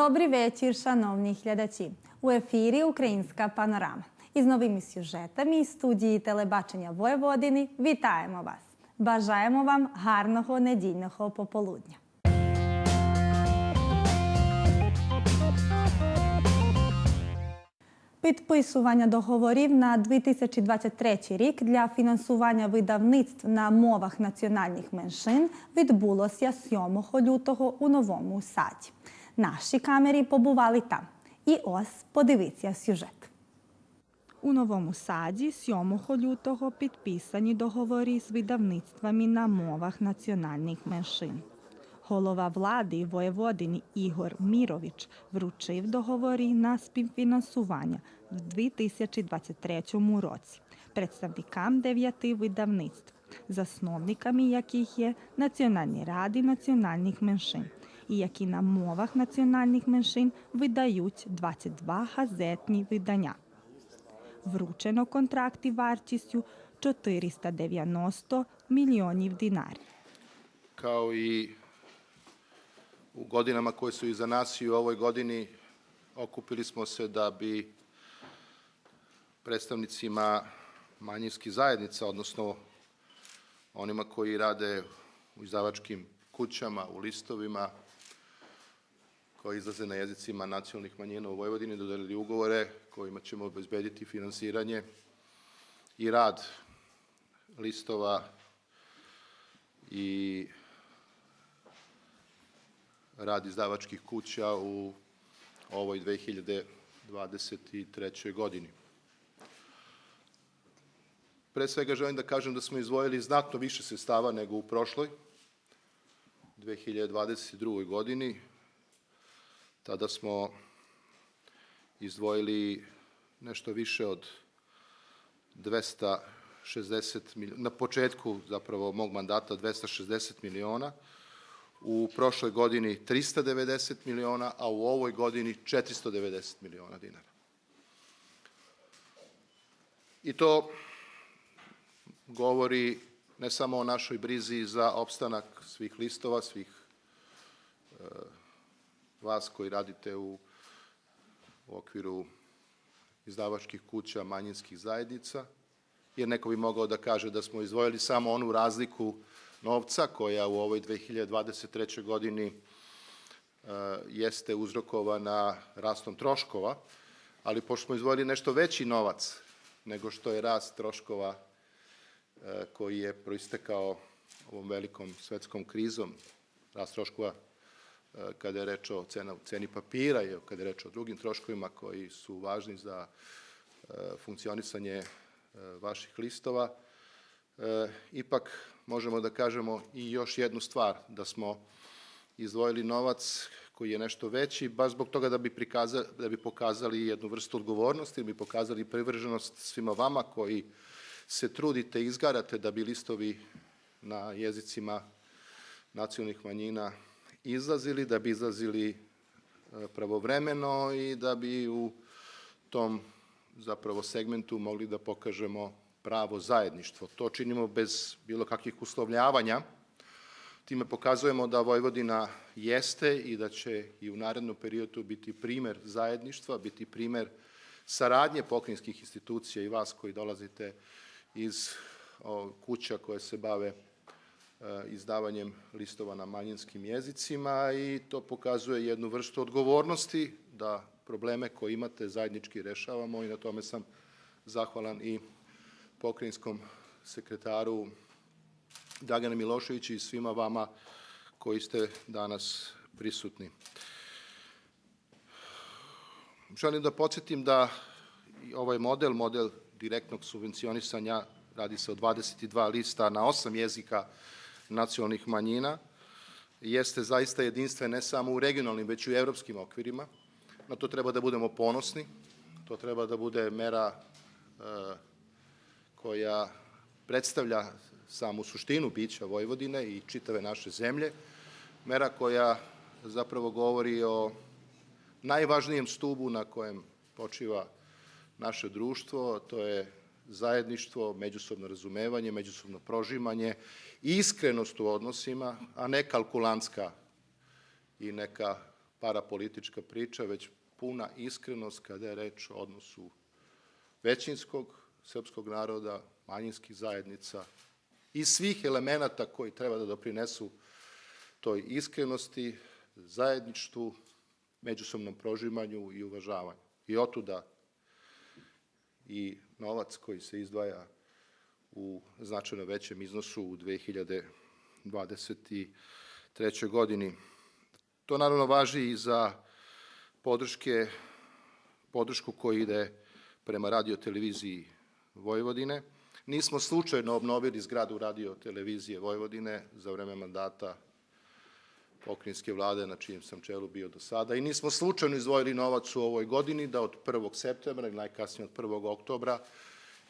Добрий вечір, шановні глядачі. У ефірі Українська панорама. Із новими сюжетами із студії телебачення Воєводини вітаємо вас. Бажаємо вам гарного недільного пополудня. Підписування договорів на 2023 рік для фінансування видавництв на мовах національних меншин відбулося 7 лютого у Новому Саді. Наші камери побували там. І ось подивіться сюжет. У Новому Саді 7 лютого підписані договори з видавництвами на мовах національних меншин. Голова влади воєводині Ігор Мірович вручив договори на співфінансування в 2023 році представникам дев'яти видавництв, засновниками яких є Національні ради національних меншин, і які на мовах національних меншин видають 22 газетні видання. Вручено контракти вартістю 490 мільйонів динарів. kao i u godinama koje su iza nas i u ovoj godini okupili smo se da bi predstavnicima manjinskih zajednica, odnosno onima koji rade u izdavačkim kućama, u listovima, koji izlaze na jezicima nacionalnih manjina u Vojvodini, dodelili ugovore kojima ćemo obezbediti finansiranje i rad listova i rad izdavačkih kuća u ovoj 2023. godini. Pre svega želim da kažem da smo izdvojili znatno više sredstava nego u prošloj 2022. godini. Tada smo izdvojili nešto više od 260 miliona, na početku zapravo mog mandata 260 miliona, u prošloj godini 390 miliona, a u ovoj godini 490 miliona dinara. I to govori ne samo o našoj brizi za opstanak svih listova, svih vas koji radite u, u okviru izdavačkih kuća manjinskih zajednica, jer neko bi mogao da kaže da smo izdvojili samo onu razliku novca koja u ovoj 2023. godini e, jeste uzrokovana rastom troškova, ali pošto smo izdvojili nešto veći novac nego što je rast troškova e, koji je proistekao ovom velikom svetskom krizom, rast troškova kada je reč o cena, ceni papira i kada je reč o drugim troškovima koji su važni za e, funkcionisanje e, vaših listova, e, ipak možemo da kažemo i još jednu stvar, da smo izdvojili novac koji je nešto veći, baš zbog toga da bi, prikazali, da bi pokazali jednu vrstu odgovornosti, da bi pokazali privrženost svima vama koji se trudite i izgarate da bi listovi na jezicima nacionalnih manjina izlazili, da bi izlazili e, pravovremeno i da bi u tom zapravo segmentu mogli da pokažemo pravo zajedništvo. To činimo bez bilo kakvih uslovljavanja. Time pokazujemo da Vojvodina jeste i da će i u narednom periodu biti primer zajedništva, biti primer saradnje pokrinjskih institucija i vas koji dolazite iz kuća koje se bave izdavanjem listova na manjinskim jezicima i to pokazuje jednu vrstu odgovornosti da probleme koje imate zajednički rešavamo i na tome sam zahvalan i pokrajinskom sekretaru Dragana Miloševića i svima vama koji ste danas prisutni. Želim da podsjetim da ovaj model, model direktnog subvencionisanja, radi se o 22 lista na 8 jezika nacionalnih manjina, jeste zaista jedinstven ne samo u regionalnim, već i u evropskim okvirima. Na to treba da budemo ponosni, to treba da bude mera e, koja predstavlja samu suštinu bića Vojvodine i čitave naše zemlje, mera koja zapravo govori o najvažnijem stubu na kojem počiva naše društvo, to je zajedništvo, međusobno razumevanje, međusobno prožimanje, iskrenost u odnosima, a ne kalkulantska i neka parapolitička priča, već puna iskrenost kada je reč o odnosu većinskog srpskog naroda, manjinskih zajednica i svih elemenata koji treba da doprinesu toj iskrenosti, zajedništvu, međusobnom prožimanju i uvažavanju. I otuda i novac koji se izdvaja u značajno većem iznosu u 2023. godini. To naravno važi i za podrške, podršku koja ide prema radioteleviziji Vojvodine. Nismo slučajno obnovili zgradu radiotelevizije Vojvodine za vreme mandata pokrinjske vlade na čijem sam čelu bio do sada i nismo slučajno izdvojili novac u ovoj godini da od 1. septembra ili najkasnije od 1. oktobra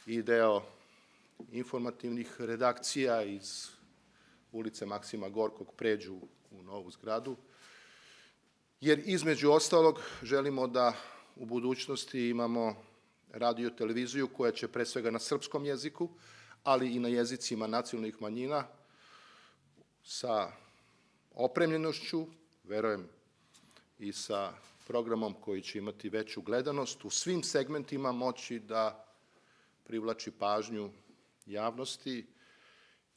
i deo informativnih redakcija iz ulice Maksima Gorkog pređu u novu zgradu, jer između ostalog želimo da u budućnosti imamo radio televiziju koja će pre svega na srpskom jeziku, ali i na jezicima nacionalnih manjina sa opremljenošću, verujem i sa programom koji će imati veću gledanost, u svim segmentima moći da privlači pažnju javnosti.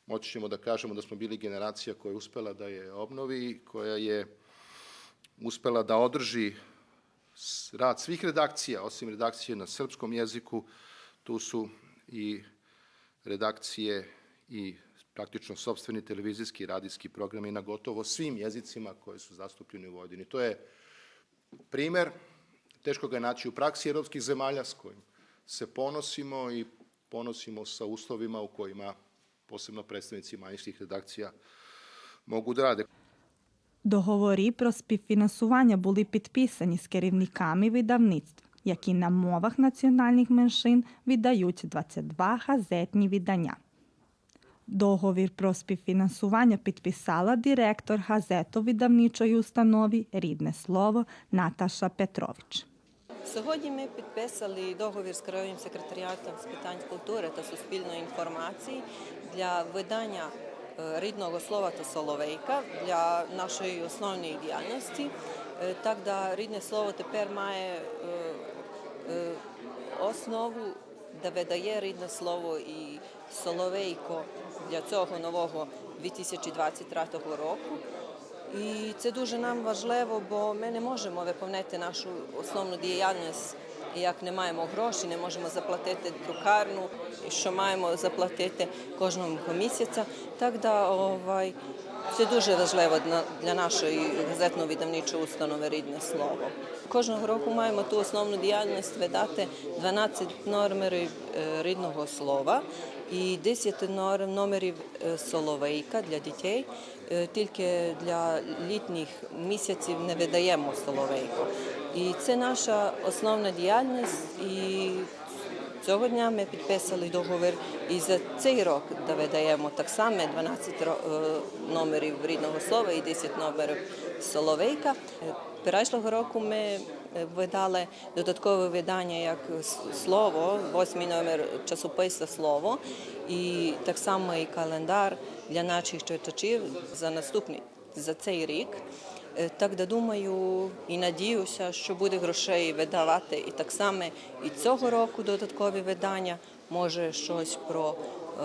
Moći ćemo da kažemo da smo bili generacija koja je uspela da je obnovi, koja je uspela da održi rad svih redakcija, osim redakcije na srpskom jeziku, tu su i redakcije i praktično sobstveni televizijski i radijski programi na gotovo svim jezicima koji su zastupljeni u Vojvodini. To je primer, teško ga je naći u praksi evropskih zemalja s kojim se ponosimo i ponosimo sa uslovima u kojima posebno predstavnici manjinskих redakcija mogu da rade. Договори про співфінансування були підписані з керівниками видавництв, які на мовах національних меншин видають 22 газетні видання. Договір про співфінансування підписала директор газетовидавничої установи Рідне слово Наташа Петрович. Сьогодні ми підписали договір з краєвим секретаріатом з питань культури та суспільної інформації для видання е, рідного слова та соловейка для нашої основної діяльності. Е, Так да рідне слово тепер має е, основу, де видає рідне слово і соловейко для цього нового 2023 року. І це дуже нам важливо, бо ми не можемо виповнити нашу основну діяльність, як не маємо грошей, не можемо заплатити друкарну, що маємо заплатити кожного місяця. Так да, овай, це дуже важливо для- нашої газетно-видавничої установи рідне слово. Кожного року маємо ту основну діяльність видати 12 номерів е, рідного слова і 10 нор- номерів е, соловейка для дітей. Е, Тільки для літніх місяців не видаємо соловейко. І це наша основна діяльність. І цього дня ми підписали договір і за цей рок видаємо так само 12 ро- е, номерів рідного слова і 10 номерів соловейка. Перейшлого року ми е, видали додаткове видання як слово, восьмий номер часописа Слово, і так само і календар для наших читачів за наступний за цей рік. Е, Так да думаю і надіюся, що буде грошей видавати і так само і цього року додаткові видання. Може щось про е,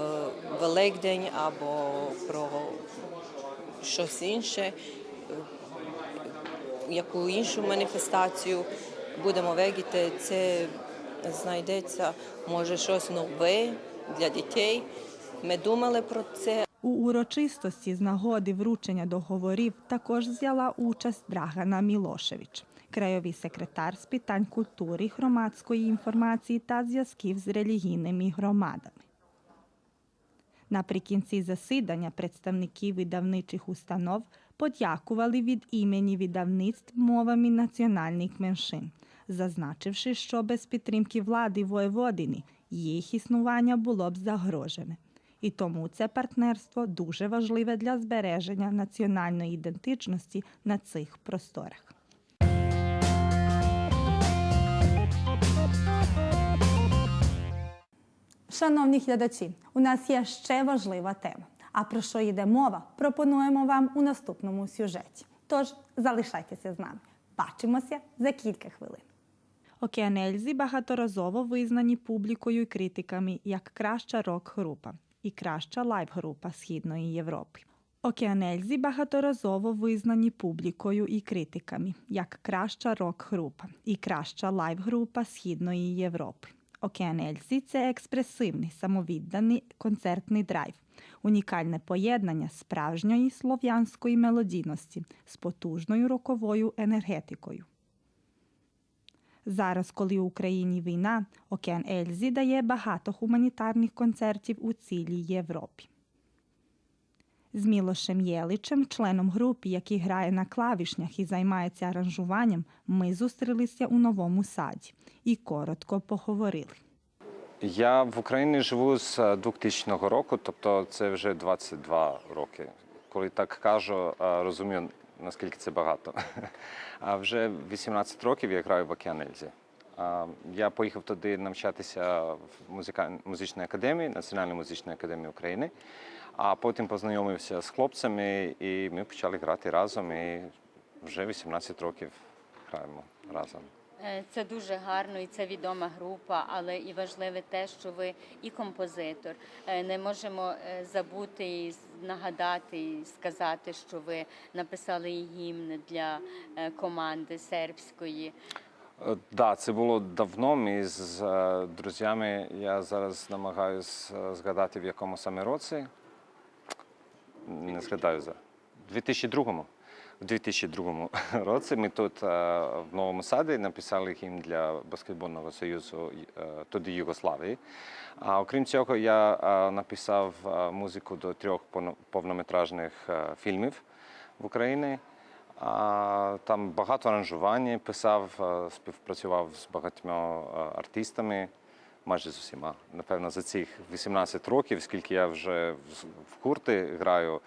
Великдень або про щось інше, е, яку іншу маніфестацію будемо вегіти. Це знайдеться може щось нове для дітей. Ми думали про це. У урочистості з нагоди вручення договорів також взяла участь Драгана Мілошевич, краєвий секретар з питань культури, громадської інформації та зв'язків з релігійними громадами. Наприкінці засідання представники видавничих установ подякували від імені видавництв мовами національних меншин, зазначивши, що без підтримки влади Воєводини їх існування було б загрожене. І тому це партнерство дуже важливе для збереження національної ідентичності на цих просторах. Шановні глядачі, у нас є ще важлива тема. А про що йде мова, пропонуємо вам у наступному сюжеті. Тож залишайтеся з нами. Бачимося за кілька хвилин. Океанельзі багаторазово визнані публікою і критиками як краща рок-група і краща лайв-група Східної Європи. Океанельзі багаторазово визнані публікою і критиками як краща рок-група і краща лайв-група Східної Європи. Океанельзі це експресивний, самовідданий концертний драйв, унікальне поєднання справжньої слов'янської мелодійності з потужною роковою енергетикою. Зараз, коли в Україні війна, Океан Ельзі дає багато гуманітарних концертів у цілій Європі. З Мілошем Єличем, членом групи, який грає на клавішнях і займається аранжуванням, ми зустрілися у новому саді і коротко поговорили. Я в Україні живу з е, 2000 року, тобто це вже 22 роки. Коли так кажу, е, розумію, наскільки це багато. А вже 18 років я граю в Океанельзі. Я поїхав туди навчатися в музика... музичній академії, Національній музичної академії України, а потім познайомився з хлопцями, і ми почали грати разом. І вже 18 років граємо разом. Е, Це дуже гарно і це відома група, але і важливе те, що ви і композитор. Е, Не можемо е, забути і нагадати і сказати, що ви написали гімн для команди сербської. Е, Да, це було давно. Ми з друзями. Я зараз намагаюся згадати в якому саме році. Не згадаю за 2002-му. У 2002 році ми тут е, в Новому Саді написали гімн для баскетбольного союзу е, тоді Югославії. А окрім цього, я е, написав музику до трьох повно- повнометражних фільмів в Україні. Там багато аранжувань писав, співпрацював з багатьма артистами, майже з усіма. Напевно, за цих 18 років, скільки я вже в- гурти граю,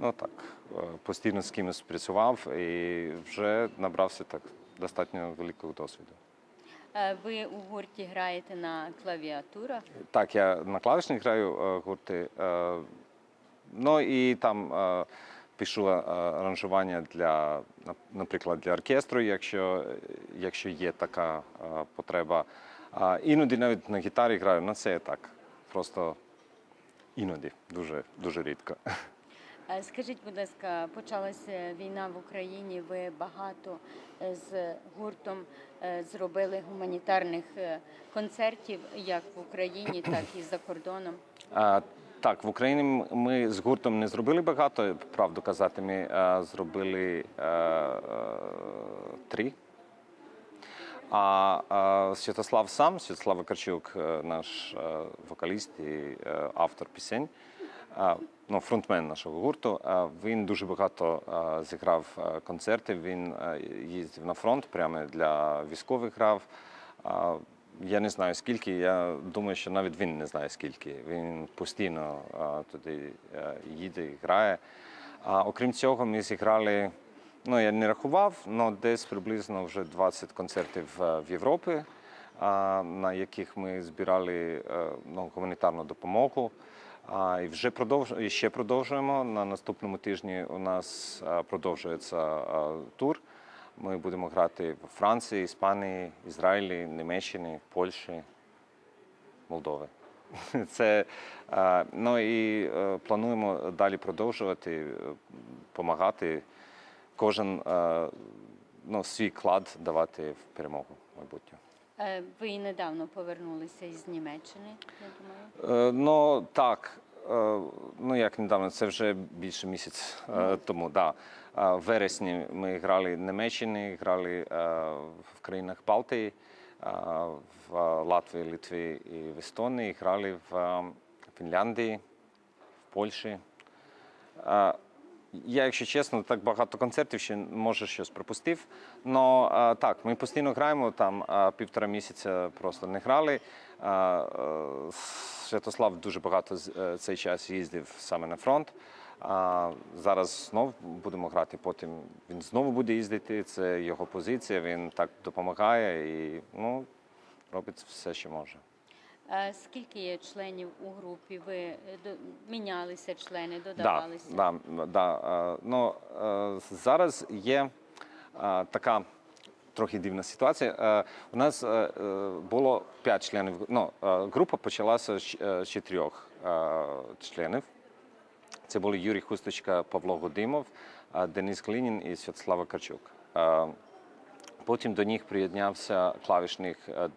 ну так, е, постійно з кимось працював і вже набрався так достатньо великого досвіду. Е, Ви у гурті граєте на клавіатурах. Так, я на клавішних граю е, гурти. Ну і там пишу аранжування для, наприклад, для оркестру, якщо, якщо є така потреба. Іноді навіть на гітарі граю, ну це так. Просто іноді, дуже, дуже рідко. Е, Скажіть, будь ласка, почалася війна в Україні. Ви багато е, з гуртом е, зробили гуманітарних концертів як в Україні, так і за кордоном. А, так, в Україні ми з гуртом не зробили багато, правду казати. Ми а, зробили а, а, три. А, а Святослав сам, Святослав Вакарчук, наш е, вокаліст і е, автор пісень, а, ну, фронтмен нашого гурту. Він дуже багато зіграв а, концертів. Він їздив на фронт прямо для військових грав. Я не знаю скільки. Я думаю, що навіть він не знає скільки. Він постійно туди їде і грає. А окрім цього, ми зіграли. Ну, я не рахував, але десь приблизно вже 20 концертів е, в Європі, на яких ми збирали е, ну, гуманітарну допомогу. А, І вже продовж... ще продовжуємо. На наступному тижні у нас е, продовжується е, тур. Ми будемо грати в Франції, Іспанії, Ізраїлі, Німеччині, Польщі, Молдови. Це е, ну і плануємо далі продовжувати, допомагати кожен ну, свій клад давати в перемогу майбутню. Е, Ви недавно повернулися із Німеччини, я думаю. Е, ну так, е, ну як недавно, це вже більше місяць тому. Да. В вересні ми грали в Німеччині, грали в країнах Балтії, в Латвії, Литві і в Естонії, грали в Фінляндії, в Польщі. Е, Я, якщо чесно, так багато концертів ще може щось пропустив. Но а, так, ми постійно граємо там а, півтора місяця просто не грали. Е, Святослав дуже багато з- е, цей час їздив саме на фронт. А зараз знов будемо грати. Потім він знову буде їздити. Це його позиція. Він так допомагає і ну, робить все, що може. Е, Скільки є членів у групі? Ви е, мінялися члени, додавалися? да, да. Е, Ну, зараз є така трохи дивна ситуація. У нас було п'ять членів. Ну, група почалася з чотирьох членів. Це були Юрій Хусточка, Павло Годимов, Денис Глинін і Святослава Карчук. Потім до них приєднався клавішник е,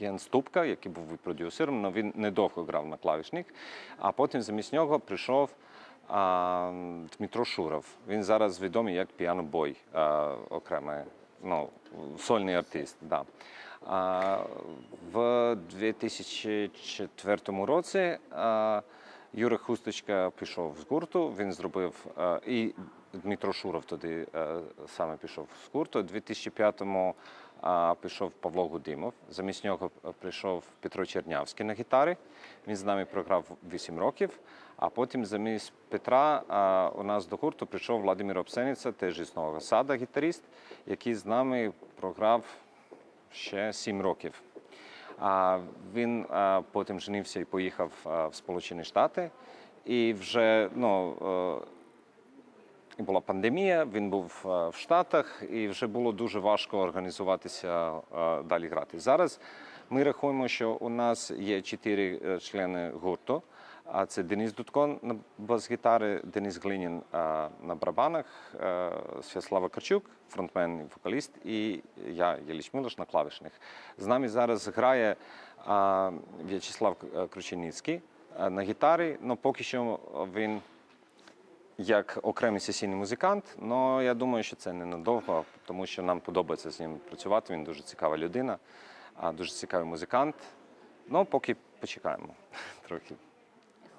е, Ступка, який був продюсером, але він недовго грав на клавішник. А потім замість нього прийшов Дмитро Шуров. Він зараз відомий як піанобой, е, окремий, ну, сольний артист. Да. В 2004 році е, Юра Хусточка пішов з гурту, він зробив і Дмитро Шуров тоді е, саме пішов з гурту. У 2005-му е, пішов Павло Гудимов. Замість нього прийшов Петро Чернявський на гітарі. Він з нами програв 8 років. А потім замість Петра у нас до гурту прийшов Владимир Обсениця, теж із Нового Сада, гітаріст, який з нами програв ще 7 років. А він потім женився і поїхав в Сполучені Штати. І вже ну, е, була пандемія, він був е, в Штатах, і вже було дуже важко організуватися е, далі грати. Зараз ми рахуємо, що у нас є чотири е, члени гурту. А це Денис Дудко на бас-гітари, Денис Глинін на барабанах, Святослава Карчук, фронтмен і вокаліст, і я, Єліч Милош, на клавішних. З нами зараз грає В'ячеслав Крученіцький на гітарі, але поки що він як окремий сесійний музикант, але я думаю, що це ненадовго, тому що нам подобається з ним працювати. Він дуже цікава людина, дуже цікавий музикант. Ну, поки почекаємо трохи.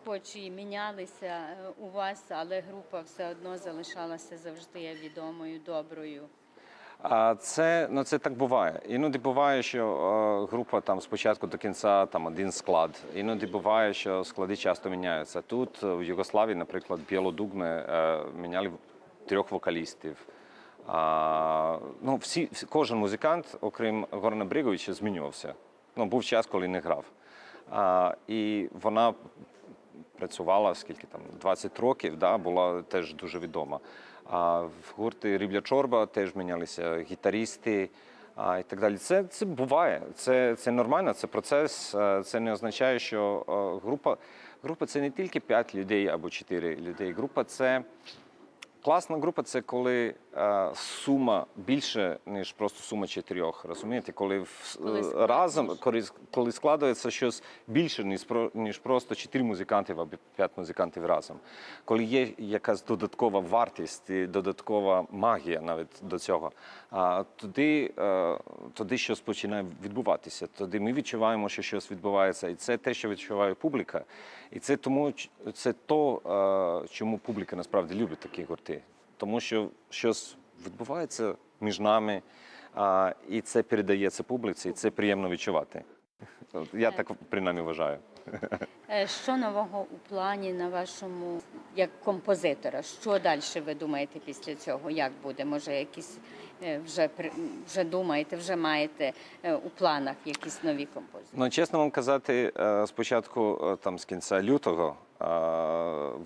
Хоч і мінялися е, у вас, але група все одно залишалася завжди відомою, доброю. Це ну це так буває. Іноді буває, що е, група там спочатку до кінця там один склад. Іноді буває, що склади часто міняються. Тут е, в Югославії, наприклад, Білодугме е, міняли трьох вокалістів. А, ну, всі, кожен музикант, окрім Горна Бриговича, змінювався. Ну, був час, коли не грав. А, і вона працювала скільки там 20 років, да, була теж дуже відома. А в гурті Рібля Чорба теж мінялися гітарісти а, і так далі. Це, це буває, це, це нормально, це процес. Це не означає, що група, група це не тільки 5 людей або 4 людей. Група це Класна група це коли сума більше, ніж просто сума чотирьох. Розумієте, коли, Коли е, разом, коли, коли складається щось більше, ніж, ніж просто чотири музикантів або п'ять музикантів разом. Коли є якась додаткова вартість, і додаткова магія навіть до цього, а, тоді, е, тоді щось починає відбуватися. Тоді ми відчуваємо, що щось відбувається. І це те, що відчуває публіка. І це тому це то, е, чому публіка насправді любить такі гурти. Тому що щось відбувається між нами, а, і це передається публіці, і це приємно відчувати. Я так принаймні вважаю. Е, Що нового у плані на вашому як композитора? Що далі ви думаєте після цього? Як буде? Може, якісь е, вже вже думаєте, вже маєте е, у планах якісь нові композиції? Ну, чесно вам казати, спочатку, там, з кінця лютого,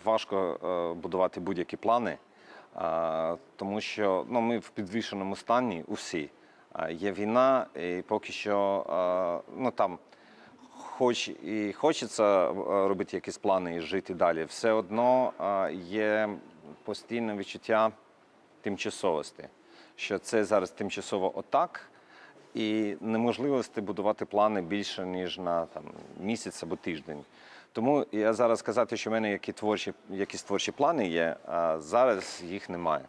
важко будувати будь-які плани, тому що ну, ми в підвішеному стані усі. Є війна, і поки що ну, там, хоч і хочеться е, робити якісь плани і жити далі, все одно є постійне відчуття тимчасовості, що це зараз тимчасово отак, і неможливості будувати плани більше ніж на там місяць або тиждень. Тому я зараз сказати, що в мене які творчі, якісь творчі плани є, а зараз їх немає.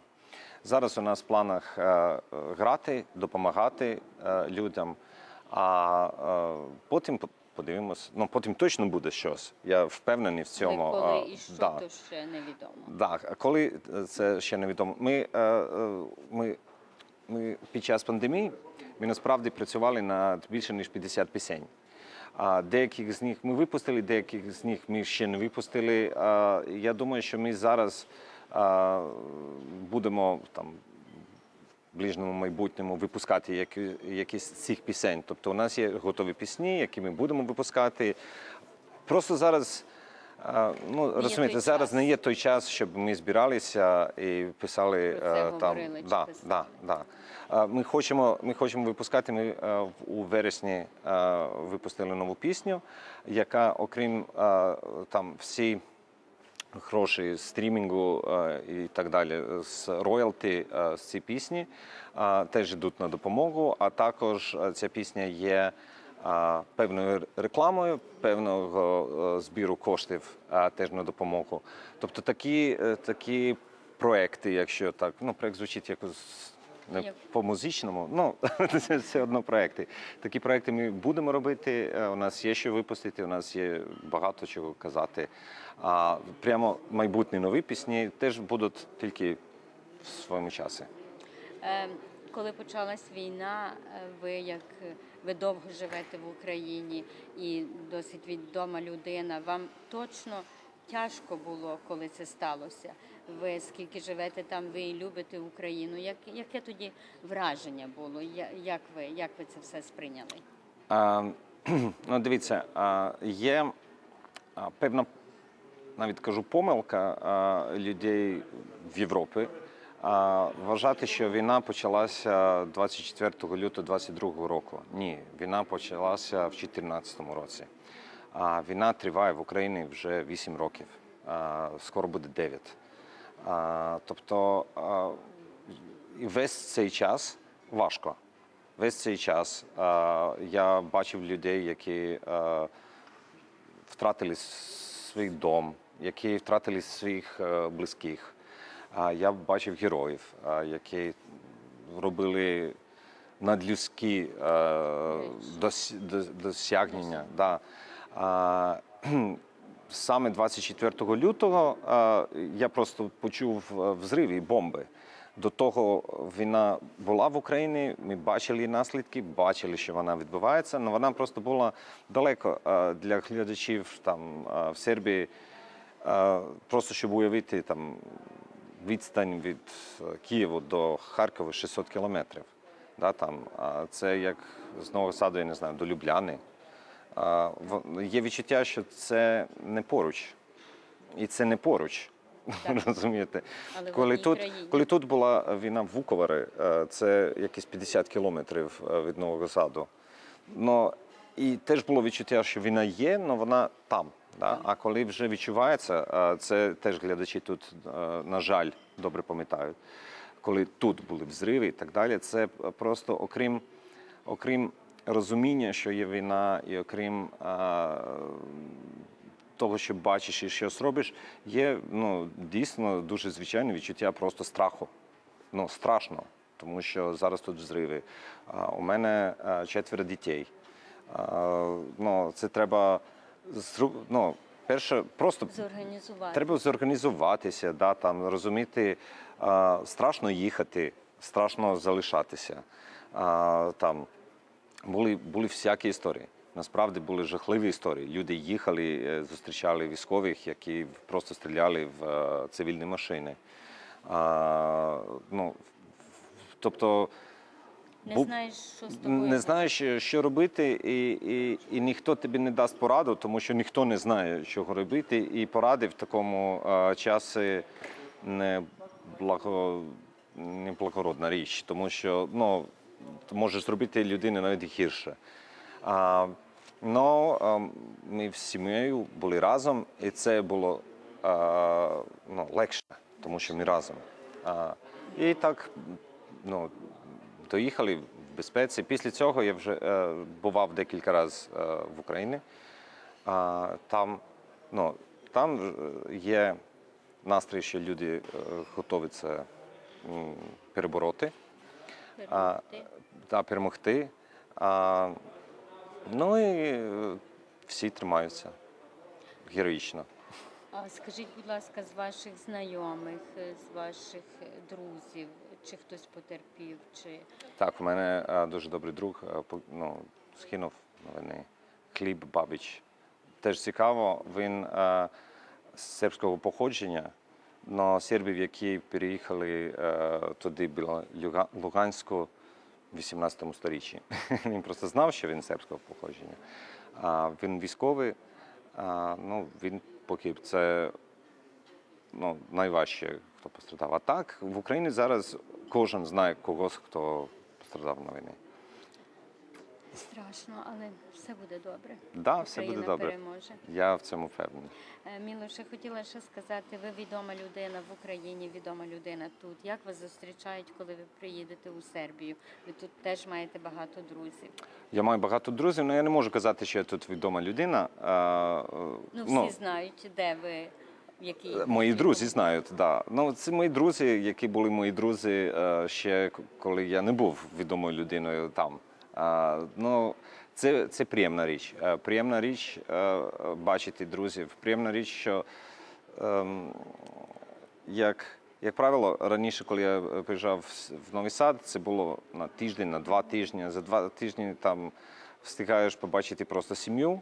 Зараз у нас в планах е, грати, допомагати е, людям, а е, потім подивимось. Ну потім точно буде щось. Я впевнений в цьому. Коли і що, да. то ще невідомо. Так, коли це ще невідомо. Ми, ми, ми під час пандемії ми насправді працювали над більше ніж 50 пісень. Деяких з них ми випустили, деяких з них ми ще не випустили. Я думаю, що ми зараз будемо там в ближньому майбутньому випускати якісь з цих пісень. Тобто у нас є готові пісні, які ми будемо випускати. Просто зараз Ну, розумієте, зараз не є той час, щоб ми збиралися і писали е, там. Да, да, да. Ми хочемо, ми хочемо випускати. Ми е, у вересні е, випустили нову пісню, яка, окрім там всі гроші з стрімінгу і так далі, з роялті з цієї пісні теж йдуть на допомогу. А також ця пісня є певною рекламою, певного е, збіру коштів теж на допомогу. Тобто такі, е, такі проекти, якщо так, ну проект звучить якось. Не по музичному, ну це все одно проекти. Такі проекти ми будемо робити. е, У нас є що випустити, у нас є багато чого казати. А прямо майбутні нові пісні теж будуть тільки в своєму часі. Е, Коли почалась війна, ви як ви довго живете в Україні і досить відома людина, вам точно тяжко було, коли це сталося. Ви скільки живете там, ви і любите Україну. Як, яке тоді враження було? Як ви, як ви це все сприйняли? А, ну, дивіться, а, є певна, навіть кажу, помилка а, людей в Європі. Вважати, що війна почалася 24 лютого 22 року. Ні, війна почалася в 2014 році. Війна триває в Україні вже 8 років. Скоро буде 9. Тобто весь цей час важко. Весь цей час я бачив людей, які втратили свій дом, які втратили своїх е, близьких. А я бачив героїв, які робили надлюдські е, дос, дос- досягнення. Да. Саме 24 лютого е, я просто почув е, взриви і бомби. До того війна була в Україні. Ми бачили наслідки, бачили, що вона відбувається. але вона просто була далеко для глядачів там в Сербії. Просто щоб уявити там відстань від е, Києва до Харкова 600 кілометрів. Да, там, а це як з Нового Саду, я не знаю, до Любляни. А, Є відчуття, що це не поруч. І це не поруч. Так. Розумієте? Але Коли тут, країні. коли тут була війна в Вуковари, е, це якісь 50 кілометрів е, від Нового Саду. Но, і теж було відчуття, що війна є, але вона там. Да? А коли вже відчувається, е, це теж глядачі тут, е, на жаль, добре пам'ятають. Коли тут були взриви і так далі, це просто окрім, окрім розуміння, що є війна, і окрім е, того, що бачиш і щось робиш, є ну, дійсно дуже звичайне відчуття просто страху. Ну, страшно, тому що зараз тут взриви. А, У мене а, четверо дітей. А, Ну, це треба ну, перше, просто Зорганізувати. Треба зорганізуватися, да, там, розуміти, а, страшно їхати, страшно залишатися. А, там, були, були всякі історії. Насправді були жахливі історії. Люди їхали, е, зустрічали військових, які просто стріляли в е, цивільні машини. А, ну, тобто, Не був- знаєш, що з тобою. не знаєш, що робити, і, і, і ніхто тобі не дасть пораду, тому що ніхто не знає, що робити. І поради в такому е, часі не, благо, не благородна річ, тому що ну, ти можеш зробити людину навіть гірше. А, ну, е, ми з сім'єю були разом, і це було е, ну, легше, тому що ми разом. А, і так, ну, доїхали в безпеці. Після цього я вже е, бував декілька разів е, в Україні. А, там, ну, там е, є настрій, що люди е, готові це м, перебороти а, та перемогти. А, ну і е, всі тримаються героїчно. А скажіть, будь ласка, з ваших знайомих, е, з ваших друзів, чи хтось потерпів, чи Так, у мене е, дуже добрий друг е, по- ну, скинув на війни Хліб Бабіч. Теж цікаво, він е, з сербського походження, але сербів, які переїхали е, туди біля Луганську в 18 сторіччі. Він просто знав, що він сербського походження. А він військовий, а, ну, він поки це ну, найважче, хто пострадав. А так, в Україні зараз кожен знає когось, хто пострадав на війні. Страшно, але все буде добре. Да, все Україна буде добре. переможе. Я в цьому впевнений. Е, Мілоше, хотіла ще сказати, ви відома людина в Україні, відома людина тут. Як вас зустрічають, коли ви приїдете у Сербію? Ви тут теж маєте багато друзів. Я маю багато друзів, але я не можу казати, що я тут відома людина. А, е, Ну, всі знають, де ви, в Мої друзі знають, да. Ну, це мої друзі, які були мої друзі е, ще коли я не був відомою людиною там. Ну, це, це приємна річ. Е, Приємна річ е, е, бачити друзів. Приємна річ, що ем, як, як правило, раніше, коли я е, приїжджав в Новий Сад, це було на тиждень, на два тижні. За два тижні там встигаєш побачити просто сім'ю,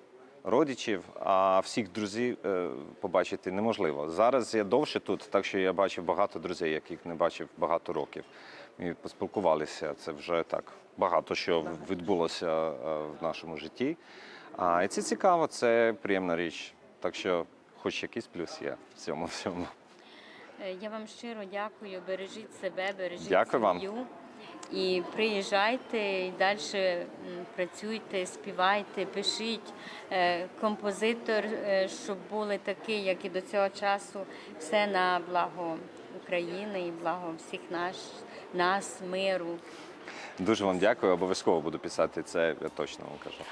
родичів, а всіх друзів е, побачити неможливо. Зараз я довше тут, так що я бачив багато друзей, яких не бачив багато років. Ми поспілкувалися. Це вже так багато що відбулося е, в нашому житті. А, і це цікаво, це приємна річ. Так що, хоч якийсь плюс є в цьому всьому. Е, Я вам щиро дякую. Бережіть себе, бережіть Дякую вам. І приїжджайте і далі працюйте, співайте, пишіть. Е, Композитор, е, щоб були такі, як і до цього часу, все на благо України і благо всіх наш, нас, миру. Дуже вам дякую. Обов'язково буду писати це, я точно вам кажу.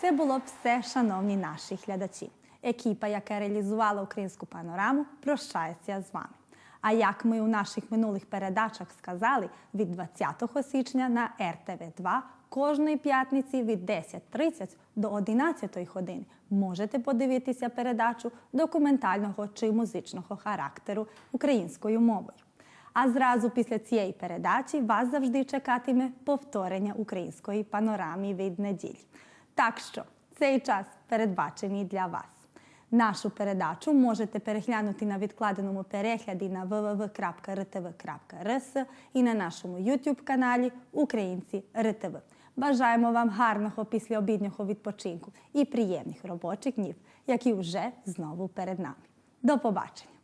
Це було все, шановні наші глядачі. Екіпа, яка реалізувала українську панораму, прощається з вами. А як ми у наших минулих передачах сказали, від 20 січня на РТВ 2 кожної п'ятниці від 10.30 до 11 години можете подивитися передачу документального чи музичного характеру українською мовою. А зразу після цієї передачі вас завжди чекатиме повторення української панорами від неділі. Так що цей час передбачений для вас. Нашу передачу можете переглянути на відкладеному перегляді на www.rtv.rs і на нашому YouTube каналі Українці РТВ. Бажаємо вам гарного післяобіднього відпочинку і приємних робочих днів, які вже знову перед нами. До побачення!